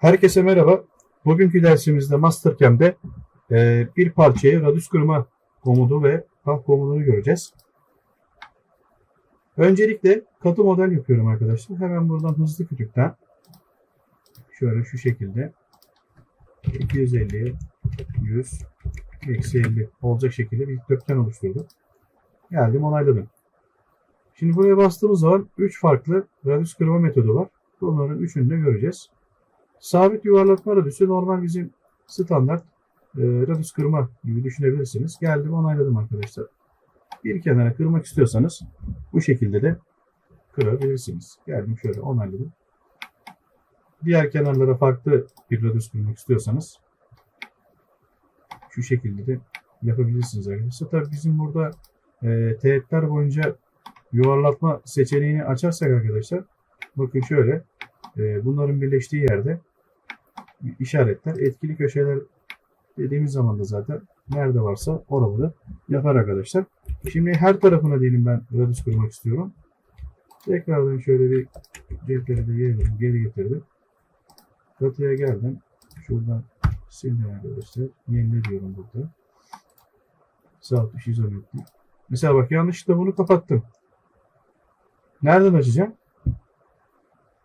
Herkese merhaba. Bugünkü dersimizde Mastercam'de e, bir parçayı radius kırma komutu ve pah komutunu göreceğiz. Öncelikle katı model yapıyorum arkadaşlar. Hemen buradan hızlı kütükten şöyle şu şekilde 250 100 eksi 50 olacak şekilde bir dikdörtgen oluşturdum. Geldim onayladım. Şimdi buraya bastığımız zaman 3 farklı radius kırma metodu var. Bunların üçünü de göreceğiz. Sabit yuvarlatma radüsü normal bizim standart e, radüs kırma gibi düşünebilirsiniz. Geldim onayladım arkadaşlar. Bir kenara kırmak istiyorsanız bu şekilde de kırabilirsiniz. Geldim şöyle onayladım. Diğer kenarlara farklı bir radüs kırmak istiyorsanız şu şekilde de yapabilirsiniz arkadaşlar. Tabii bizim burada e, teğetler boyunca yuvarlatma seçeneğini açarsak arkadaşlar bakın şöyle e, bunların birleştiği yerde işaretler etkili köşeler dediğimiz zaman da zaten nerede varsa oraları yapar arkadaşlar. Şimdi her tarafına diyelim ben radius kurmak istiyorum. Tekrardan şöyle bir cepleri de geri, geri getirdim. Katıya geldim. Şuradan sildim arkadaşlar. Yenile diyorum burada. Sağ tuş izometri. Mesela bak yanlışlıkla bunu kapattım. Nereden açacağım?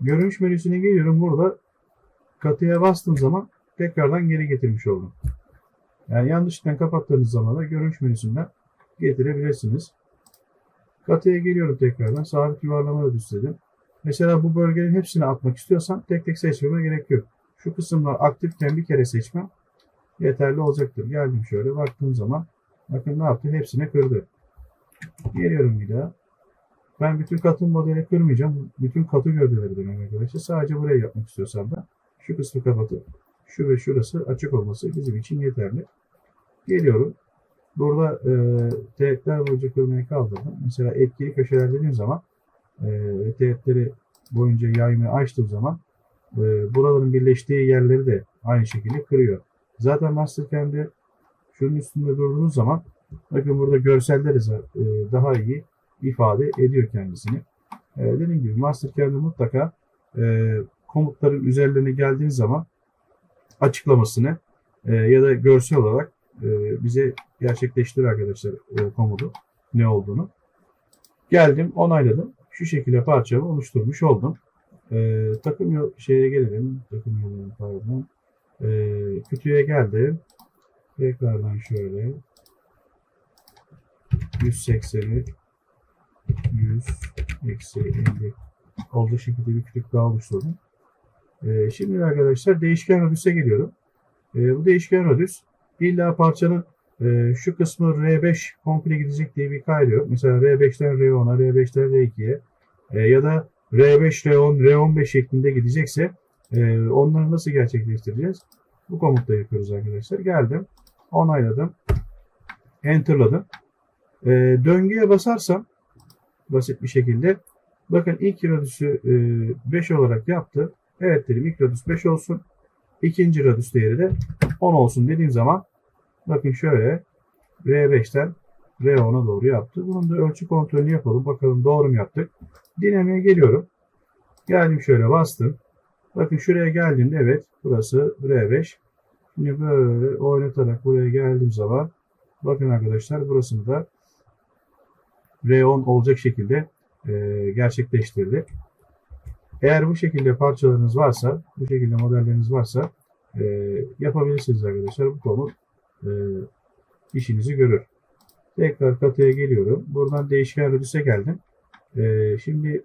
Görünüş menüsüne geliyorum. Burada katıya bastığım zaman tekrardan geri getirmiş oldum. Yani yanlışlıkla kapattığınız zaman da görünüş menüsünden getirebilirsiniz. Katıya geliyorum tekrardan. Sabit yuvarlama ödüs dedim. Mesela bu bölgenin hepsini atmak istiyorsam tek tek seçmeme gerek yok. Şu kısımlar aktifken bir kere seçmem yeterli olacaktır. Geldim şöyle baktığım zaman bakın ne yaptı? Hepsine kırdı. Geliyorum bir daha. Ben bütün katı modeli kırmayacağım. Bütün katı gövdeleri demek arkadaşlar. Sadece buraya yapmak istiyorsam da şu kısmı kapatıp şu ve şurası açık olması bizim için yeterli. Geliyorum. Burada e, teğetler boyunca kırmayı kaldırdım. Mesela etkili köşeler dediğim zaman e, teğetleri boyunca yaymayı açtığım zaman e, buraların birleştiği yerleri de aynı şekilde kırıyor. Zaten Mastercam'de şunun üstünde durduğunuz zaman bakın burada görseller e, daha iyi ifade ediyor kendisini. E, dediğim gibi Mastercam'de mutlaka e, komutların üzerlerine geldiğiniz zaman açıklamasını e, ya da görsel olarak e, bize gerçekleştir arkadaşlar e, komutu ne olduğunu. Geldim onayladım. Şu şekilde parçamı oluşturmuş oldum. E, takım yol, şeye gelelim. Takım yolu pardon. E, kütüye geldim. Tekrardan şöyle 180'i 100 eksi 50 olduğu şekilde bir kütük daha oluşturdum. Ee, şimdi arkadaşlar değişken radüse geliyorum. Ee, bu değişken radüs illa parçanın e, şu kısmı R5 komple gidecek diye bir kaydı. Mesela R5'ten R10'a, R5'ten R2'ye e, ya da R5, R10, R15 şeklinde gidecekse e, onları nasıl gerçekleştireceğiz? Bu komutla yapıyoruz arkadaşlar. Geldim, onayladım, enterladım. E, döngüye basarsam basit bir şekilde bakın ilk radüsü e, 5 olarak yaptı. Evet dedim ilk radius 5 olsun. İkinci radius değeri de 10 olsun dediğim zaman bakın şöyle R5'ten R10'a doğru yaptı. Bunun da ölçü kontrolünü yapalım. Bakalım doğru mu yaptık. Dinamiğe geliyorum. Geldim şöyle bastım. Bakın şuraya geldiğimde evet burası R5. Şimdi böyle oynatarak buraya geldiğim zaman bakın arkadaşlar burasını da R10 olacak şekilde e, gerçekleştirdi. Eğer bu şekilde parçalarınız varsa, bu şekilde modelleriniz varsa e, yapabilirsiniz arkadaşlar. Bu konu e, işinizi görür. Tekrar katıya geliyorum. Buradan değişken redüse geldim. E, şimdi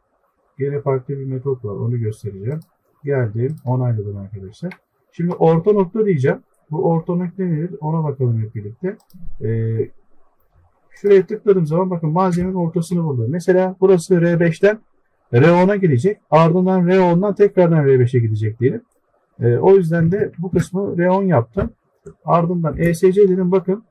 yine farklı bir metot var. Onu göstereceğim. Geldim. Onayladım arkadaşlar. Şimdi orta nokta diyeceğim. Bu orta nokta nedir? Ona bakalım hep birlikte. E, şuraya tıkladığım zaman bakın malzemenin ortasını buldum. Mesela burası R5'ten R10'a gidecek. Ardından R10'dan tekrardan R5'e gidecek diyelim. E, o yüzden de bu kısmı R10 yaptım. Ardından ESC dedim bakın.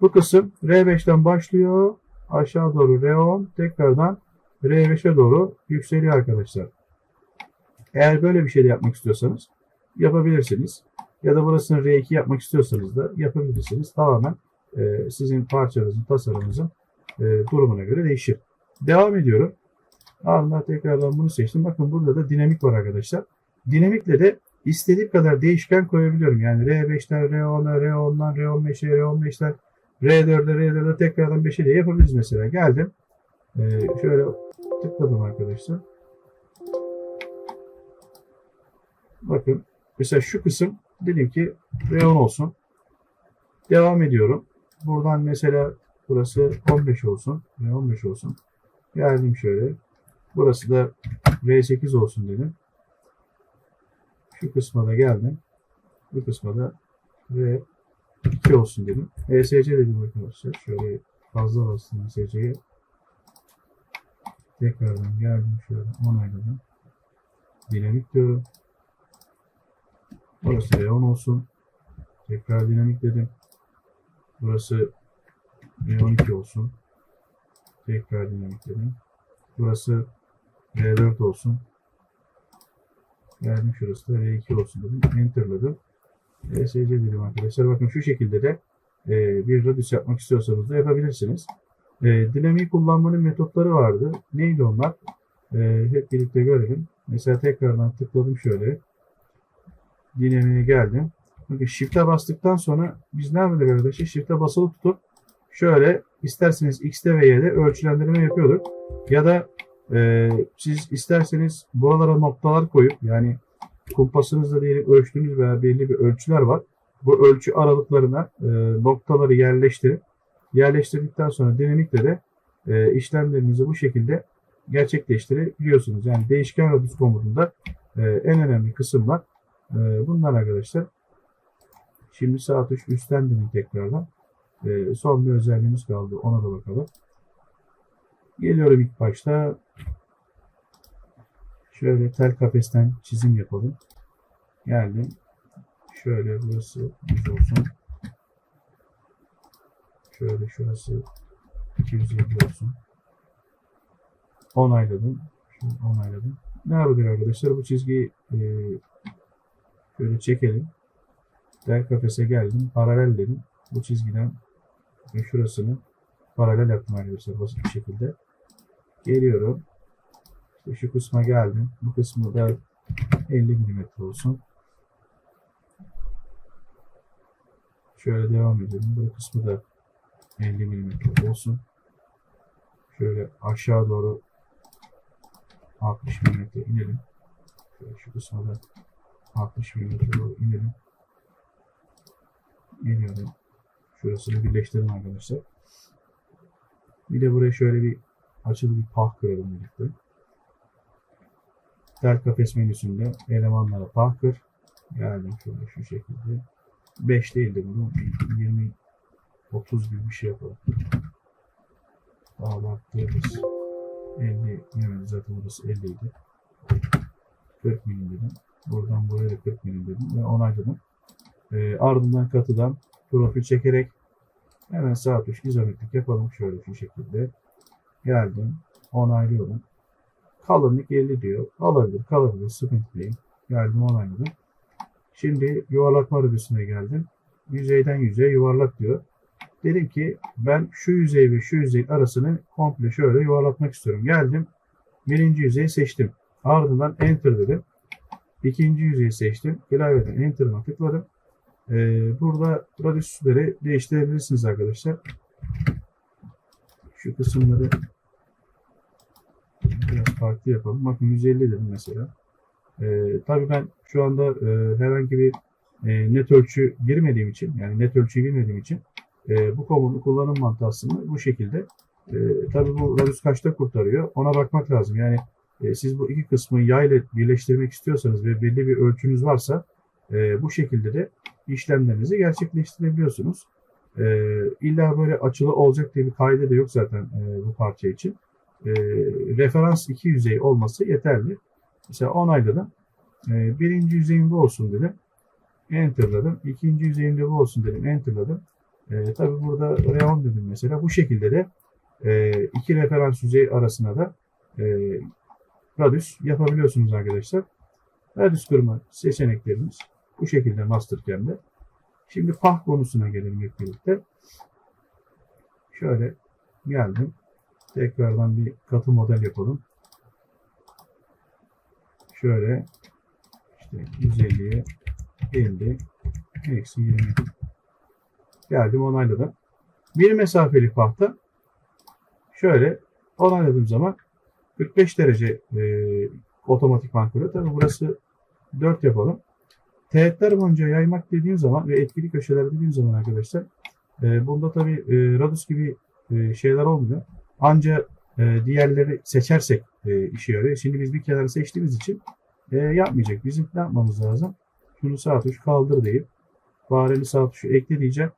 Bu kısım R5'ten başlıyor. Aşağı doğru R10 tekrardan R5'e doğru yükseliyor arkadaşlar. Eğer böyle bir şey de yapmak istiyorsanız yapabilirsiniz. Ya da burasını R2 yapmak istiyorsanız da yapabilirsiniz. Tamamen e, sizin parçanızın, tasarımınızın e, durumuna göre değişir. Devam ediyorum. Ardından tekrardan bunu seçtim. Bakın burada da dinamik var arkadaşlar. Dinamikle de istediğim kadar değişken koyabiliyorum. Yani R5'ten R10'a, R10'dan R15'e, R15'ten R4'e, R4'e tekrardan 5'e de yapabiliriz mesela. Geldim. Ee, şöyle tıkladım arkadaşlar. Bakın mesela şu kısım dedim ki R10 olsun. Devam ediyorum. Buradan mesela burası 15 olsun. R15 olsun. Geldim şöyle. Burası da R8 olsun dedim. Şu kısma da geldim. Bu kısma da R2 olsun dedim. ESC dedim arkadaşlar. Şöyle fazla bastım ESC'ye. Tekrardan geldim şöyle onayladım. Dinamik diyorum. Burası R10 olsun. Tekrar dinamik dedim. Burası R12 olsun. Tekrar dinamik dedim. Burası R4 olsun. Geldim şurası da R2 olsun dedim. Enter'ladım. ESC dedim arkadaşlar. Bakın şu şekilde de e, bir radius yapmak istiyorsanız da yapabilirsiniz. E, dinamiği kullanmanın metotları vardı. Neydi onlar? E, hep birlikte görelim. Mesela tekrardan tıkladım şöyle. Dinamiğe geldim. Bakın Shift'e bastıktan sonra biz ne yapıyorduk arkadaşlar? Shift'e basılı tutup şöyle isterseniz X'te ve Y'de ölçülendirme yapıyorduk. Ya da e, siz isterseniz buralara noktalar koyup yani kumpasınızda diyelim ölçtüğünüz veya belli bir ölçüler var. Bu ölçü aralıklarına e, noktaları yerleştirip yerleştirdikten sonra dinamikle de e, işlemlerinizi bu şekilde gerçekleştirebiliyorsunuz. Yani değişken radius komutunda e, en önemli kısımlar e, bunlar arkadaşlar. Şimdi sağ tuş üstten dedim tekrardan. E, son bir özelliğimiz kaldı. Ona da bakalım. Geliyorum ilk başta. Şöyle tel kafesten çizim yapalım. Geldim. Şöyle burası düz olsun. Şöyle şurası 250 olsun. Onayladım. Şöyle onayladım. Ne yapacak arkadaşlar? Bu çizgiyi e, şöyle çekelim. Tel kafese geldim. Paralel dedim. Bu çizgiden ve şurasını paralel yaptım arkadaşlar basit bir şekilde. Geliyorum. İşte şu kısma geldim. Bu kısmı da 50 mm olsun. Şöyle devam edelim. Bu kısmı da 50 mm olsun. Şöyle aşağı doğru 60 mm inelim. Şöyle şu kısma da 60 mm doğru inelim. Geliyorum. Şurasını birleştirelim arkadaşlar. Bir de buraya şöyle bir açılı bir pah kıralım birlikte. Tel kafes menüsünde elemanlara pah kır. Geldim şöyle şu şekilde. 5 değil de bunu 20 30 gibi bir şey yapalım. Daha baktığımız 50 yani zaten burası 50 idi. 40 milim dedim. Buradan buraya da 40 milim dedim ve onayladım. E, ardından katıdan profil çekerek hemen sağ tuş izometrik yapalım şöyle şu şekilde. Geldim. Onaylıyorum. Kalınlık 50 diyor. Alabilir, kalabilir. Sıkıntı değil. Geldim onayladım. Şimdi yuvarlatma radiusuna geldim. Yüzeyden yüzeye yuvarlak diyor. Dedim ki ben şu yüzey ve şu yüzey arasını komple şöyle yuvarlatmak istiyorum. Geldim. Birinci yüzeyi seçtim. Ardından enter dedim. İkinci yüzeyi seçtim. Klavyeden enter'ına tıkladım. Ee, burada radiusleri değiştirebilirsiniz arkadaşlar. Şu kısımları biraz farklı yapalım. Bakın 150 dedim mesela. Ee, tabii ben şu anda e, herhangi bir e, net ölçü girmediğim için yani net ölçüyü bilmediğim için e, bu komutu kullanım mantığı aslında bu şekilde. E, tabii bu radius kaçta kurtarıyor ona bakmak lazım. Yani e, siz bu iki kısmı yay ile birleştirmek istiyorsanız ve belli bir ölçünüz varsa e, bu şekilde de işlemlerinizi gerçekleştirebiliyorsunuz. E, illa böyle açılı olacak diye bir kaide de yok zaten e, bu parça için. E, referans iki yüzey olması yeterli. Mesela onayladım. E, birinci yüzeyin bu olsun dedim. Enter'ladım. İkinci yüzeyin de bu olsun dedim. Enter'ladım. E, tabii burada R10 dedim mesela. Bu şekilde de e, iki referans yüzey arasına da e, radius yapabiliyorsunuz arkadaşlar. Radius kırma seçeneklerimiz bu şekilde Mastercam'de. Şimdi pah konusuna gelelim hep birlikte. Şöyle geldim. Tekrardan bir katı model yapalım. Şöyle işte İşte 150'ye 50 eksi 20. Geldim onayladım. Bir mesafeli pahta şöyle onayladığım zaman 45 derece e, otomatikman kuruyor. Tabi burası 4 yapalım. Teğetler boyunca yaymak dediğim zaman ve etkili köşeler dediğim zaman arkadaşlar e, bunda tabi e, radius gibi e, şeyler olmuyor. Ancak e, diğerleri seçersek e, işe yarıyor. Şimdi biz bir kenarı seçtiğimiz için e, yapmayacak. Bizim ne yapmamız lazım? Şunu sağ tuş kaldır deyip fareli sağ tuşu ekle diyeceğim.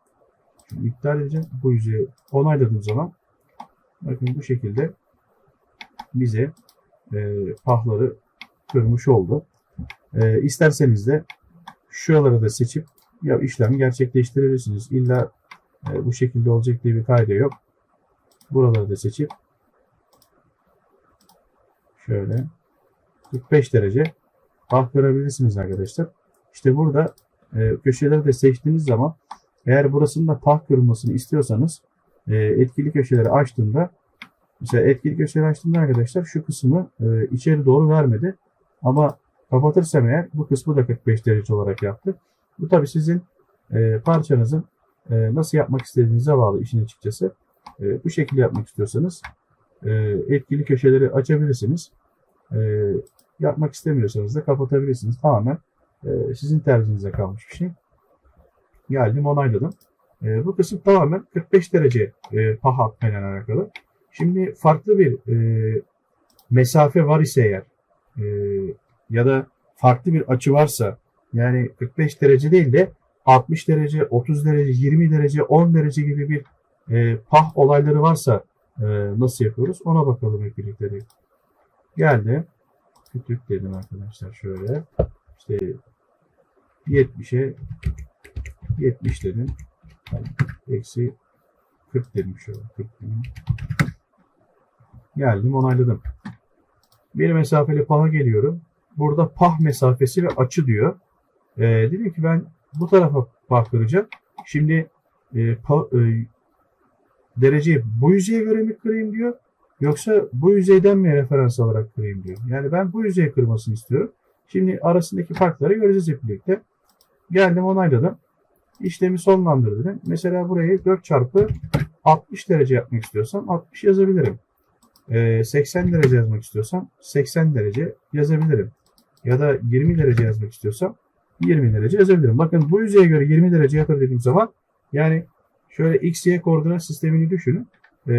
Şunu edeceğim. Bu yüzeyi onayladığım zaman bakın bu şekilde bize e, pahları kırmış oldu. E, isterseniz de şuraları da seçip ya işlemi gerçekleştirebilirsiniz. İlla e, bu şekilde olacak diye bir kayda yok. Buraları da seçip şöyle 45 derece pah kırabilirsiniz arkadaşlar. İşte burada e, köşeleri de seçtiğiniz zaman eğer burasının da pah istiyorsanız e, etkili köşeleri açtığımda mesela etkili köşeleri açtığımda arkadaşlar şu kısmı e, içeri doğru vermedi. Ama kapatırsam eğer bu kısmı da 45 derece olarak yaptı. Bu tabi sizin e, parçanızın e, nasıl yapmak istediğinize bağlı işin açıkçası. E, bu şekilde yapmak istiyorsanız e, etkili köşeleri açabilirsiniz. E, yapmak istemiyorsanız da kapatabilirsiniz. Tamamen e, sizin tercihinize kalmış bir şey. Geldim onayladım. E, bu kısım tamamen 45 derece e, paha atmayla alakalı. Şimdi farklı bir e, mesafe var ise eğer e, ya da farklı bir açı varsa yani 45 derece değil de 60 derece, 30 derece, 20 derece, 10 derece gibi bir e, pah olayları varsa e, nasıl yapıyoruz? Ona bakalım hep birlikte. de. Geldi. Kütük dedim arkadaşlar şöyle. İşte 70'e 70 dedim. Eksi 40 dedim şöyle. 40 dedim. Geldim onayladım. Bir mesafeli paha geliyorum. Burada pah mesafesi ve açı diyor. Ee, dedim ki ben bu tarafa pah kıracağım. Şimdi e, pa, e, dereceyi bu yüzeye göre mi kırayım diyor. Yoksa bu yüzeyden mi referans alarak kırayım diyor. Yani ben bu yüzeye kırmasını istiyorum. Şimdi arasındaki farkları göreceğiz hep birlikte. Geldim onayladım. İşlemi sonlandırdım. Mesela burayı 4 çarpı 60 derece yapmak istiyorsam 60 yazabilirim. Ee, 80 derece yazmak istiyorsam 80 derece yazabilirim. Ya da 20 derece yazmak istiyorsam 20 derece yazabilirim. Bakın bu yüzeye göre 20 derece yatır dediğim zaman yani şöyle x, y koordinat sistemini düşünün. Ee,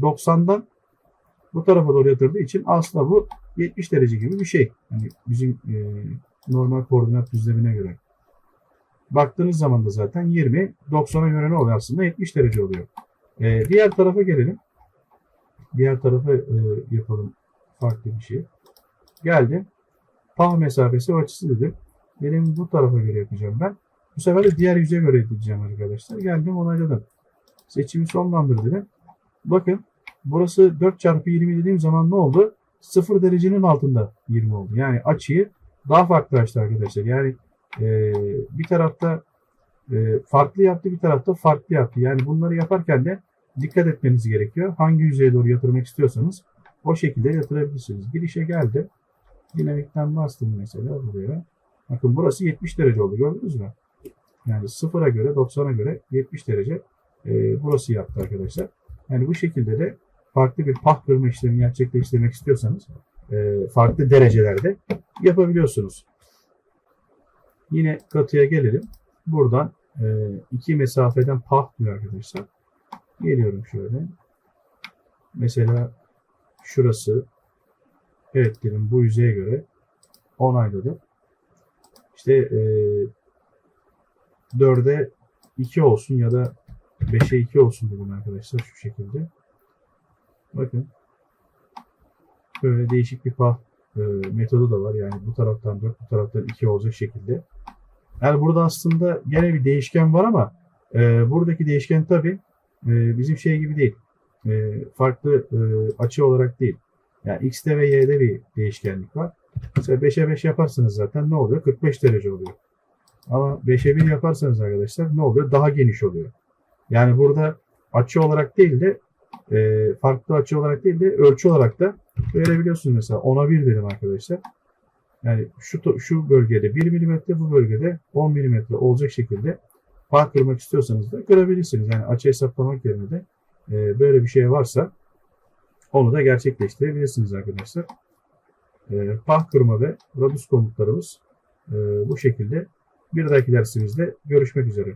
90'dan bu tarafa doğru yatırdığı için aslında bu 70 derece gibi bir şey. Yani bizim e, normal koordinat düzlemine göre. Baktığınız zaman da zaten 20, 90'a göre ne oluyor aslında? 70 derece oluyor. E, diğer tarafa gelelim. Diğer tarafa e, yapalım farklı bir şey. Geldim. Pah mesafesi açısı dedim. Benim bu tarafa göre yapacağım ben. Bu sefer de diğer yüze göre edeceğim arkadaşlar. Geldim onayladım. Seçimi sonlandır. Bakın burası 4 çarpı 20 dediğim zaman ne oldu? 0 derecenin altında 20 oldu. Yani açıyı daha farklı açtı arkadaşlar. Yani e, bir tarafta e, farklı yaptı bir tarafta farklı yaptı. Yani bunları yaparken de dikkat etmeniz gerekiyor. Hangi yüzeye doğru yatırmak istiyorsanız o şekilde yatırabilirsiniz. Girişe geldi. Dinamikten bastım mesela buraya. Bakın burası 70 derece oldu gördünüz mü? Yani sıfıra göre 90'a göre 70 derece e, burası yaptı arkadaşlar. Yani bu şekilde de farklı bir pah kırma işlemi gerçekleştirmek istiyorsanız e, farklı derecelerde yapabiliyorsunuz. Yine katıya gelelim. Buradan e, iki mesafeden pah diyor arkadaşlar. Geliyorum şöyle. Mesela şurası evet dedim bu yüzeye göre onayladım. İşte e, 4'e 2 olsun ya da 5'e 2 olsun dedim arkadaşlar şu şekilde. Bakın böyle değişik bir pah e, metodu da var. Yani bu taraftan 4 bu taraftan 2 olacak şekilde. Yani burada aslında gene bir değişken var ama e, buradaki değişken tabi e, bizim şey gibi değil. E, farklı e, açı olarak değil. Yani x'te ve y'de bir değişkenlik var. Mesela 5'e 5 yaparsanız zaten ne oluyor? 45 derece oluyor. Ama 5'e 1 yaparsanız arkadaşlar ne oluyor? Daha geniş oluyor. Yani burada açı olarak değil de e, farklı açı olarak değil de ölçü olarak da verebiliyorsunuz mesela. 10'a 1 dedim arkadaşlar. Yani şu şu bölgede 1 mm, bu bölgede 10 mm olacak şekilde bağ kırmak istiyorsanız da kırabilirsiniz. Yani açı hesaplamak yerine de e, böyle bir şey varsa onu da gerçekleştirebilirsiniz arkadaşlar. E, bağ kırma ve radius komutlarımız e, bu şekilde. Bir dahaki dersimizde görüşmek üzere.